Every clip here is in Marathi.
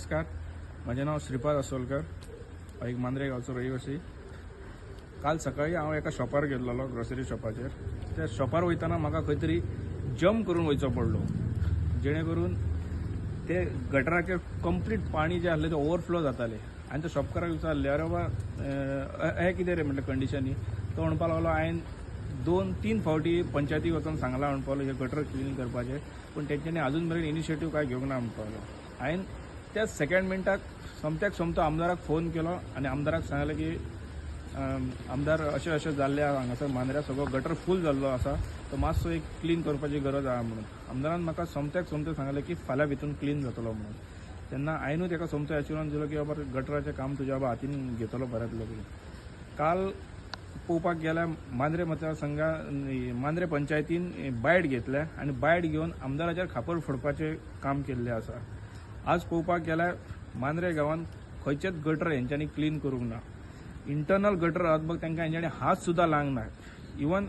नमस्कार. माझे नाव श्रीपाद असोलकर हांव एक मांद्रे गांवचो रहिवासी. काल सकाळी हांव एका शॉपार गेल्लो ग्रोसरी शॉपाचेर त्या शॉपार वयताना म्हाका खंय तरी जम्प करून वयचो पडलो. जेणे करून ते गटराचेर कंप्लीट पाणी जे आसलें तें ओवरफ्लो जातालें हांवें त्या शॉपकाराक विचारलें अरे बाबा हें कितें रे म्हटलें कंडिशनी तो म्हणपा लागलो हांवें दोन तीन फावटी पंचायती वचून सांगला लागलो हे गटर क्लीन करपाचें. पूण तेंच्यांनी अजून मेरेन इनिशिएटीव काय घेवंक ना म्हणपालो हांवें त्या सेकंड मिनटाक सोमत्याक सोमतो आमदाराक फोन केलो आनी आमदाराक सांगलें की आमदार अशें अशें जाल्लें आहा हांगासर मांद्र्या सगळो गटर फूल जाल्लो आसा तो मातसो एक क्लीन करपाची गरज आहा म्हणून. आमदारान म्हाका सोमत्याक सोमतें सांगलें की फाल्यां भितून क्लीन जातलो म्हणून. तेन्ना हांवेंनूय ताका सोमतो एश्युरन्स दिलो की बाबा गटराचें काम तुज्या बाबा हातीन घेतलो बऱ्यांतलो की काल पळोवपाक गेल्यार मांद्रे मतदारसंघा मांद्रे पंचायतीन बायट घेतल्या आनी बायट घेवन आमदाराचेर खापर फोडपाचें काम केल्लें आसा. आज पळोवपाक गेल्यार मांद्रे गांवांत खंयचेच गटर हेंच्यांनी क्लीन करूंक ना. इंटरनल गटर आहात बघ तांकां हेंच्यांनी हात सुद्दां लावंक ना इवन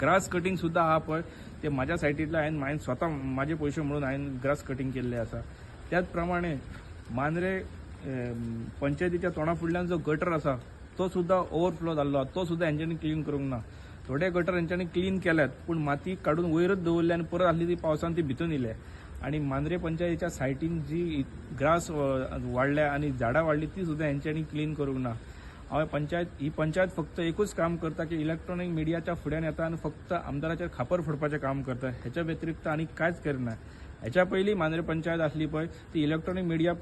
ग्रास कटींग सुद्दां आहा पळय ते म्हाज्या सायटींतल्यान हांवें हांवें स्वता म्हाजे पयशे म्हणून हांवें ग्रास कटींग केल्लें आसा त्याच प्रमाणे मांद्रे पंचायतीच्या तोंडा फुडल्यान जो गटर आसा तो सुद्दां ओवरफ्लो जाल्लो आसा तो सुद्दां हेंच्यांनी क्लीन करूंक ना. थोडे गटर हेंच्यांनी क्लीन केल्यात पूण माती काडून वयरच दवरली आनी परत आसली ती पावसान ती भितून येयल्या आणि मांद्रे पंचायतीच्या सायटीन जी ग्रास वाढल्या वाडल्या आणि झाडां वाढली ती सुद्दां हेंच्यांनी क्लीन करूंक ना. हांवें पंचायत ही पंचायत फक्त एकूच काम करता की इलेक्ट्रॉनिक मिडियाच्या फुड्यान येता आनी फक्त आमदाराचेर खापर फोडपाचें काम करता. हेच्या व्यतिरिक्त आनी कांयच करना हेच्या पयलीं मांद्रे पंचायत आसली पळय ती इलेक्ट्रॉनिक मिडिया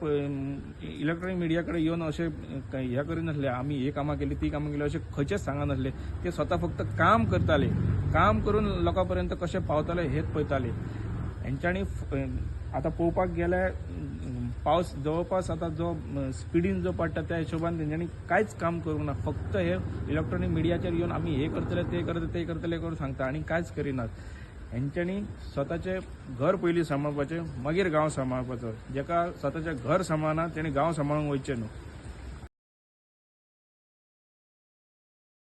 इलेक्ट्रॉनिक मिडिया कडेन येवन अशें हें करिनासले आमी हे कामां केली ती कामां केली अशें खंयचेच सांगनासले ते स्वता फक्त काम करताले. काम करून लोकां पर्यंत कशें पावताले हेच पळयताले हेंच्यांनी आतां पळोवपाक गेल्यार पावस जवळपास आता जो स्पिडीन जो पडटा त्या हिशोबान तेंच्यांनी कांयच काम करूंक ना फक्त हे इलेक्ट्रॉनीक मिडियाचेर येवन आमी हे करतले ते करतले ते करतले करून सांगता आनी कांयच करिनात. हेंच्यांनी स्वताचें घर पयलीं सांबाळपाचें मागीर गांव सांबाळपाचो जेका स्वताचें घर सांबाळना तेणी गांव सांबाळूंक वयचें न्हू.